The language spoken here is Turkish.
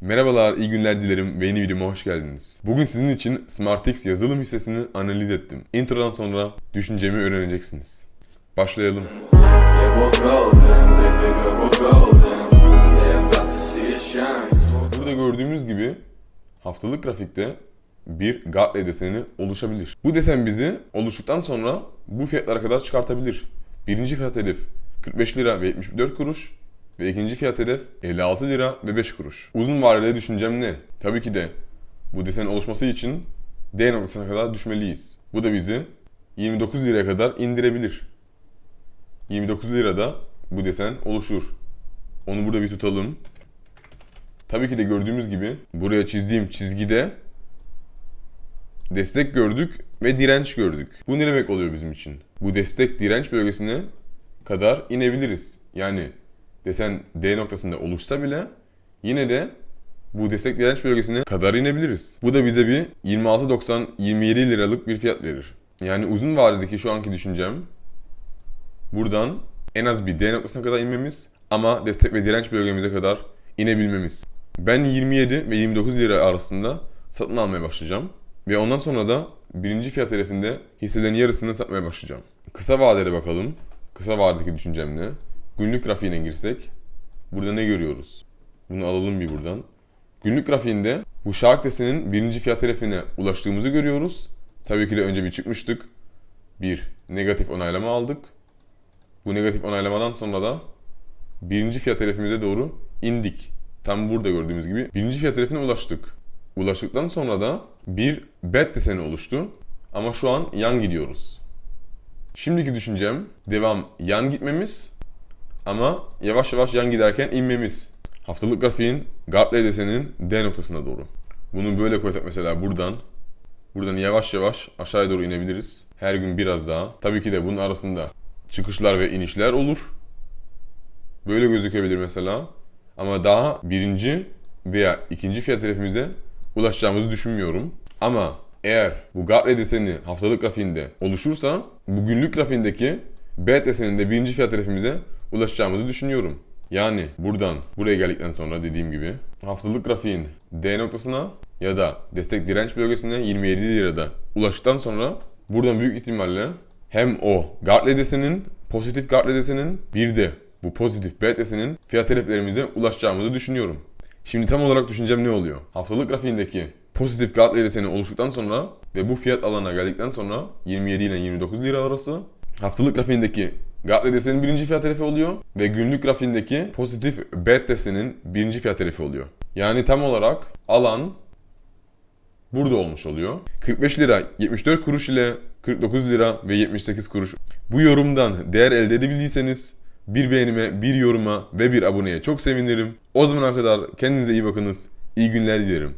Merhabalar, iyi günler dilerim ve yeni videoma hoş geldiniz. Bugün sizin için SmartX yazılım hissesini analiz ettim. Introdan sonra düşüncemi öğreneceksiniz. Başlayalım. Burada gördüğümüz gibi haftalık grafikte bir Gartley deseni oluşabilir. Bu desen bizi oluştuktan sonra bu fiyatlara kadar çıkartabilir. Birinci fiyat hedef 45 lira ve 74 kuruş ve ikinci fiyat hedef 56 lira ve 5 kuruş. Uzun vadeli düşüncem ne? Tabii ki de bu desenin oluşması için D noktasına kadar düşmeliyiz. Bu da bizi 29 liraya kadar indirebilir. 29 lirada bu desen oluşur. Onu burada bir tutalım. Tabii ki de gördüğümüz gibi buraya çizdiğim çizgide destek gördük ve direnç gördük. Bu ne demek oluyor bizim için? Bu destek direnç bölgesine kadar inebiliriz. Yani desen D noktasında oluşsa bile yine de bu destek direnç bölgesine kadar inebiliriz. Bu da bize bir 26.90-27 liralık bir fiyat verir. Yani uzun vadedeki şu anki düşüncem buradan en az bir D noktasına kadar inmemiz ama destek ve direnç bölgemize kadar inebilmemiz. Ben 27 ve 29 lira arasında satın almaya başlayacağım. Ve ondan sonra da birinci fiyat hedefinde hisselerin yarısını satmaya başlayacağım. Kısa vadede bakalım. Kısa vadedeki düşüncem ne? Günlük grafiğine girsek burada ne görüyoruz? Bunu alalım bir buradan. Günlük grafiğinde bu şark desenin birinci fiyat hedefine ulaştığımızı görüyoruz. Tabii ki de önce bir çıkmıştık. Bir negatif onaylama aldık. Bu negatif onaylamadan sonra da birinci fiyat hedefimize doğru indik. Tam burada gördüğümüz gibi birinci fiyat hedefine ulaştık. Ulaştıktan sonra da bir bet deseni oluştu. Ama şu an yan gidiyoruz. Şimdiki düşüncem devam yan gitmemiz ama yavaş yavaş yan giderken inmemiz. Haftalık grafiğin Gartley deseninin D noktasına doğru. Bunu böyle koysak mesela buradan Buradan yavaş yavaş aşağıya doğru inebiliriz. Her gün biraz daha. Tabii ki de bunun arasında çıkışlar ve inişler olur. Böyle gözükebilir mesela. Ama daha birinci veya ikinci fiyat hedefimize ulaşacağımızı düşünmüyorum. Ama eğer bu Gartley deseni haftalık grafiğinde oluşursa bu günlük grafiğindeki B deseninde birinci fiyat hedefimize ulaşacağımızı düşünüyorum. Yani buradan buraya geldikten sonra dediğim gibi haftalık grafiğin D noktasına ya da destek direnç bölgesine 27 lirada ulaştıktan sonra buradan büyük ihtimalle hem o Gartley desenin, pozitif Gartley desenin bir de bu pozitif B desenin fiyat hedeflerimize ulaşacağımızı düşünüyorum. Şimdi tam olarak düşüncem ne oluyor? Haftalık grafiğindeki pozitif Gartley deseni oluştuktan sonra ve bu fiyat alana geldikten sonra 27 ile 29 lira arası haftalık grafiğindeki Gartley desenin birinci fiyat hedefi oluyor ve günlük grafiğindeki pozitif BET desenin birinci fiyat hedefi oluyor. Yani tam olarak alan burada olmuş oluyor. 45 lira 74 kuruş ile 49 lira ve 78 kuruş. Bu yorumdan değer elde edebildiyseniz bir beğenime, bir yoruma ve bir aboneye çok sevinirim. O zamana kadar kendinize iyi bakınız. İyi günler dilerim.